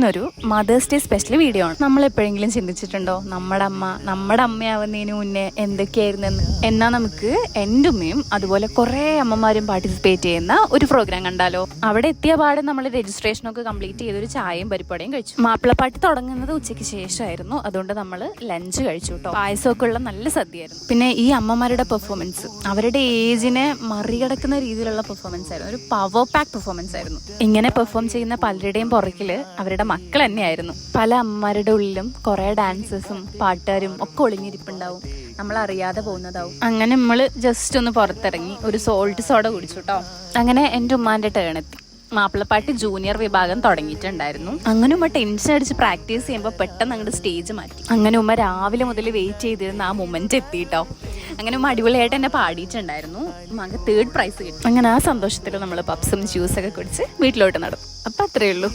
ഇന്നൊരു mothers day special video ആണ്. നമ്മൾ എപ്പോഴെങ്കിലും ചിന്തിച്ചിട്ടുണ്ടോ? നമ്മുടെ അമ്മ നമ്മുടെ അമ്മയാവുന്നതിന് മുന്നേ എന്തൊക്കെയായിരുന്നെന്ന്? എന്നാ നമുക്ക് എന്റെ ഉമ്മയും അതുപോലെ കുറേ അമ്മമാരും പാർട്ടിസിപ്പേറ്റ് ചെയ്യുന്ന ഒരു പ്രോഗ്രാം കണ്ടാലോ? അവിടെ എത്തിയ പാടെ നമ്മൾ രജിസ്ട്രേഷനൊക്കെ കംപ്ലീറ്റ് ചെയ്തൊരു ചായയും പരിപ്പടയും കഴിച്ചു. മാപ്പിളപ്പാട്ട് തുടങ്ങുന്നത് ഉച്ചയ്ക്ക് ശേഷമായിരുന്നു. അതുകൊണ്ട് നമ്മൾ ലഞ്ച് കഴിച്ചു കേട്ടോ. പായസമൊക്കെ ഉള്ള നല്ല സദ്യയായിരുന്നു. പിന്നെ ഈ അമ്മമാരുടെ പെർഫോമൻസ് അവരുടെ ഏജിനെ മറികടക്കുന്ന രീതിയിലുള്ള പെർഫോമൻസ് ആയിരുന്നു. ഒരു പവർ പാക്ക് പെർഫോമൻസ് ആയിരുന്നു. ഇങ്ങനെ പെർഫോം ചെയ്യുന്ന പലരുടെയും പുറകിൽ അവരുടെ മക്കൾ തന്നെയായിരുന്നു പല അമ്മമാരുടെ ഉള്ളിലും കുറെ ഡാൻസേഴ്സും പാട്ടുകാരും ഒക്കെ ഒളിഞ്ഞിരിപ്പുണ്ടാവും. നമ്മൾ അറിയാതെ പോകുന്നതാവും. അങ്ങനെ നമ്മൾ ജസ്റ്റ് ഒന്ന് പുറത്തിറങ്ങി ഒരു സോൾട്ട് സോഡ കുടിച്ചു കേട്ടോ അങ്ങനെ എന്റെ ഉമ്മാന്റെ ടേൺ എത്തി. മാപ്പിളപ്പാട്ട് ജൂനിയർ വിഭാഗം തുടങ്ങിയിട്ടുണ്ടായിരുന്നു. അങ്ങനെ ഉമ്മ ടെൻഷൻ അടിച്ച് പ്രാക്ടീസ് ചെയ്യുമ്പോൾ പെട്ടെന്ന് അങ്ങോട്ട് സ്റ്റേജ് മാറ്റി. അങ്ങനെ ഉമ്മ രാവിലെ മുതൽ വെയിറ്റ് ചെയ്തിരുന്ന ആ മൊമെന്റ് എത്തിയിട്ടോ അങ്ങനെ ഉമ്മ അടിപൊളിയായിട്ട് എന്നെ പാടിയിട്ടുണ്ടായിരുന്നു. ഉമ്മക്ക് തേർഡ് പ്രൈസ് കിട്ടി. അങ്ങനെ ആ സന്തോഷത്തിൽ നമ്മൾ പപ്സും ജ്യൂസൊക്കെ കുടിച്ച് വീട്ടിലോട്ട് നടന്നു. അപ്പം അത്രയേ ഉള്ളൂ.